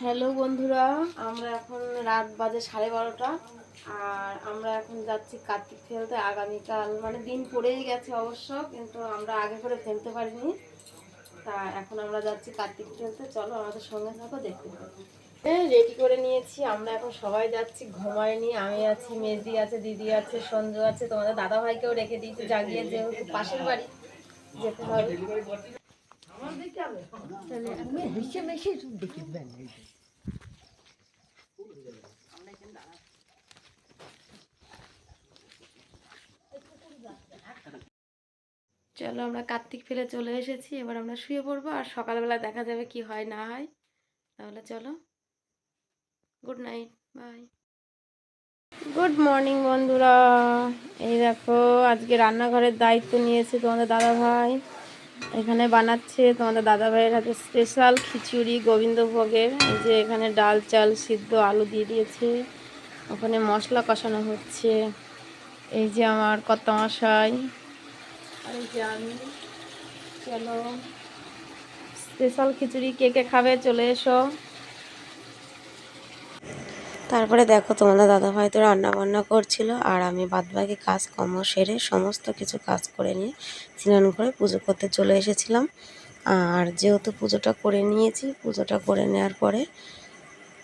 Hello বন্ধুরা, আমরা এখন রাত বাজে সাড়ে বারোটা, আর আমরা এখন যাচ্ছি কার্তিক ফেলতে। আগামীকাল মানে দিন পড়েই গেছে অবশ্য, কিন্তু আমরা আগে করে ফেলতে পারিনি। তা এখন আমরা যাচ্ছি কার্তিক ফেলতে। চলো আমাদের সঙ্গে থাকো, দেখতে হ্যাঁ রেডি করে নিয়েছি। আমরা এখন সবাই যাচ্ছি ঘুমাইনি আমি আছি মেজি আছে, দিদি আছে, সঞ্জু আছে। তোমাদের দাদা ভাইকেও রেখে দিয়েছি, জাগিয়ে যেহেতু পাশের বাড়ি, যেতে হবে। চলো আমরা কার্তিক ফেলে চলে এসেছি, এবার আমরা শুয়ে পড়ব আর সকালবেলা দেখা যাবে কি হয় না হয়। তাহলে চলো। Good night bye good morning বন্ধুরা। এই দেখো, আজকে রান্নাঘরের দায়িত্ব নিয়েছে তোমাদের দাদা ভাই এখানে বানাচ্ছে তোমাদের দাদা ভাইয়ের হাতে স্পেশাল খিচুড়ি, গোবিন্দভোগের। এই যে এখানে ডাল, চাল সিদ্ধ, আলু দিয়ে দিয়েছে। ওখানে মশলা কষানো হচ্ছে। এই যে আমার কত মশাই আর এই যে আমি। চলো। স্পেশাল খিচুড়ি কে কে খাবে চলে এসো। তারপরে দেখো তোমাদের দাদাভাই তো রান্না বান্না করছিল, আর আমি বাদবাকি কাজ কর্ম সেরে সমস্ত কিছু কাজ করে নিয়ে স্নান করে পুজো করতে চলে এসেছিলাম। আর যেহেতু পুজোটা করে নিয়েছি, পুজোটা করে নেওয়ার পরে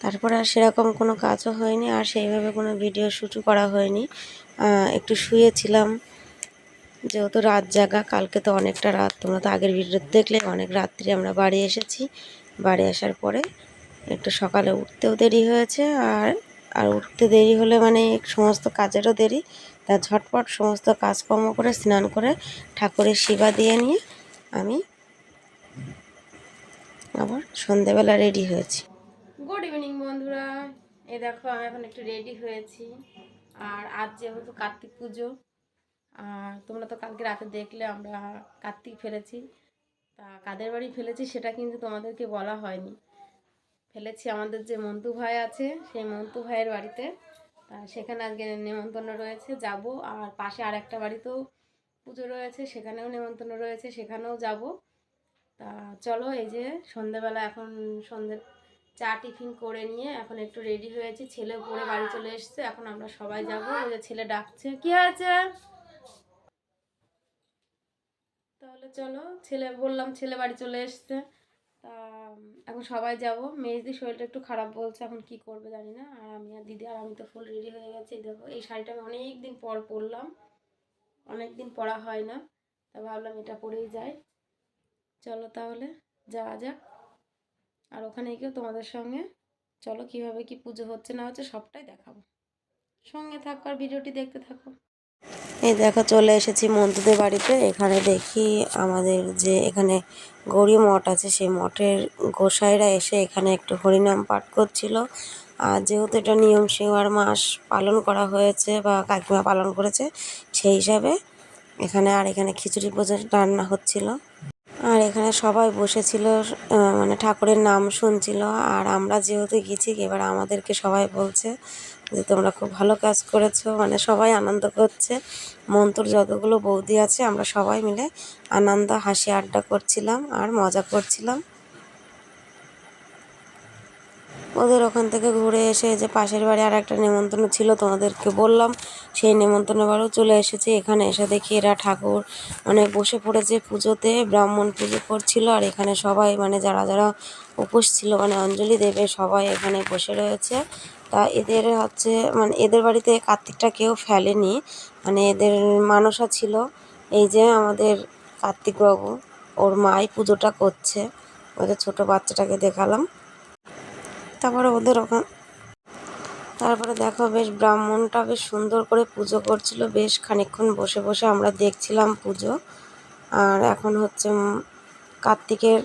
তারপরে আর সেরকম কোনো কাজও হয়নি, আর সেইভাবে কোনো ভিডিও শ্যুটও করা হয়নি। একটু শুয়েছিলাম, যেহেতু রাত জাগা, কালকে তো অনেকটা রাত, তোমরা তো আগের ভিডিও দেখলে, অনেক রাত্রি আমরা বাড়ি এসেছি। বাড়ি আসার পরে একটু সকালে উঠতেও দেরি হয়েছে আর আর উঠতে দেরি হলে মানে সমস্ত কাজেরও দেরি। তা ঝটপট সমস্ত কাজকর্ম করে, স্নান করে ঠাকুরের সেবা দিয়ে নিয়ে আমি আবার সন্ধেবেলা রেডি হয়েছি। গুড ইভিনিং বন্ধুরা। এই দেখো, আমি এখন একটু রেডি হয়েছি। আর আজ যেহেতু কার্তিক পুজো, আর তোমরা তো কালকে রাতে দেখলে আমরা কার্তিক ফেলেছি। তা কাদের বাড়ি ফেলেছি সেটা কিন্তু তোমাদেরকে বলা হয়নি। ফেলেছি। আমাদের যে মন্তু ভাই আছে, সেই মন্তু ভাইয়ের বাড়িতে। সেখানে আজকে নেমন্তন্ন রয়েছে, যাব। আর পাশে আর একটা বাড়িতেও পুজো রয়েছে, সেখানেও নেমন্তন্ন রয়েছে, সেখানেও যাব। তা চলো, এই যে সন্ধেবেলা এখন সন্ধে, চা টিফিন করে নিয়ে এখন একটু রেডি হয়েছি। ছেলে পরে বাড়ি চলে এসছে, এখন আমরা সবাই যাব। ওই যে ছেলে ডাকছে। কি হয়েছে? তাহলে চলো, ছেলে, বললাম ছেলে বাড়ি চলে এসছে। তা এখন সবাই যাব। মেজদির শরীরটা একটু খারাপ বলছে, এখন কি করবে জানি না। আর আমি আর দিদি আর আমি তো ফুল রেডি হয়ে গেছি। দেখো, এই শাড়িটা আমি অনেক দিন পর পরলাম। অনেক দিন পরা হয় না, তা ভাবলাম এটা পরেই যাই। চলো তাহলে, যাওয়া যাক। আর ওখানে গিয়েও তোমাদের সঙ্গে, চলো কীভাবে কি পুজো হচ্ছে না হচ্ছে সবটাই দেখাবো। সঙ্গে থাকো আর ভিডিওটি দেখতে থাকো। এই দেখো চলে এসেছি মন্তুদের বাড়িতে। এখানে দেখি আমাদের যে এখানে গৌরী মঠ আছে, সেই মঠের গোসাইরা এসে এখানে একটু হরিনাম পাঠ করছিল। আর যেহেতু এটা নিয়ম, সেবার মাস পালন করা হয়েছে বা কাকিমা পালন করেছে, সেই হিসাবে এখানে আর এখানে খিচুড়ি পোজা রান্না হচ্ছিল। আর এখানে সবাই বসেছিল মানে ঠাকুরের নাম শুনছিল। আর আমরা যেহেতু গেছি, এবার আমাদেরকে সবাই বলছে যে, তোমরা খুব ভালো কাজ করেছ মানে সবাই আনন্দ করছে। মন্তুর যতগুলো বৌদি আছে, আমরা সবাই মিলে আনন্দ, হাসি, আড্ডা করছিলাম আর মজা করছিলাম। ওদের ওখান থেকে ঘুরে এসে যে পাশের বাড়ি আর একটা নেমন্তন্ন ছিল, তোমাদেরকে বললাম। সেই নেমন্তন্ন বাড়িও চলে এসেছি। এখানে এসে দেখি এরা ঠাকুর মানে বসে পড়েছে পুজোতে, ব্রাহ্মণ পুজো করছিল আর এখানে সবাই মানে যারা যারা উপোস ছিল মানে অঞ্জলি দেবে সবাই এখানে বসে রয়েছে। তা এদের হচ্ছে মানে এদের বাড়িতে কার্তিকটা কেউ ফেলেনি মানে এদের মানসা ছিল। এই যে আমাদের কার্তিকবাবু, ওর মাই পুজোটা করছে। ওদের ছোট বাচ্চাটাকে দেখালাম। তারপরে ওদের ওখান তারপরে দেখো বেশ ব্রাহ্মণটা বেশ সুন্দর করে পুজো করছিল, বেশ খানিক্ষণ বসে বসে আমরা দেখছিলাম পুজো। আর এখন হচ্ছে কার্তিকের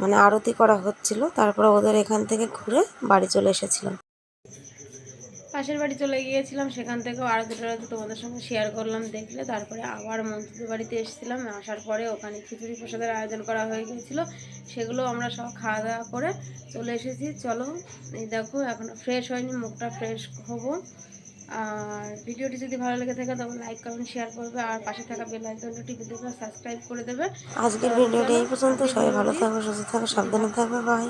মানে আরতি করা হচ্ছিল, তারপরে ওদের এখান থেকে ঘুরে বাড়ি চলে এসেছিলাম। পাশের বাড়ি চলে গিয়েছিলাম সেখান থেকেও আরও দুটো টারতি তোমাদের সঙ্গে শেয়ার করলাম দেখলে তারপরে আবার মন্ত্রীদের বাড়িতে এসেছিলাম আসার পরে ওখানে খিচুড়ি প্রসাদের আয়োজন করা হয়ে গিয়েছিল সেগুলো আমরা সব খাওয়া দাওয়া করে চলে এসেছি। চলো এই দেখো এখন ফ্রেশ হয়নি মুখটা ফ্রেশ হব। আর ভিডিওটি যদি ভালো লেগে থাকে তবে লাইক কমেন্ট শেয়ার করবে আর পাশে থাকা বেল আইকনটা টিপে দেবে সাবস্ক্রাইব করে দেবে। আজকের ভিডিওটা এই পর্যন্ত সবাই ভালো থাকবে সুস্থ থাকবে সাবধানে থাকবে বাই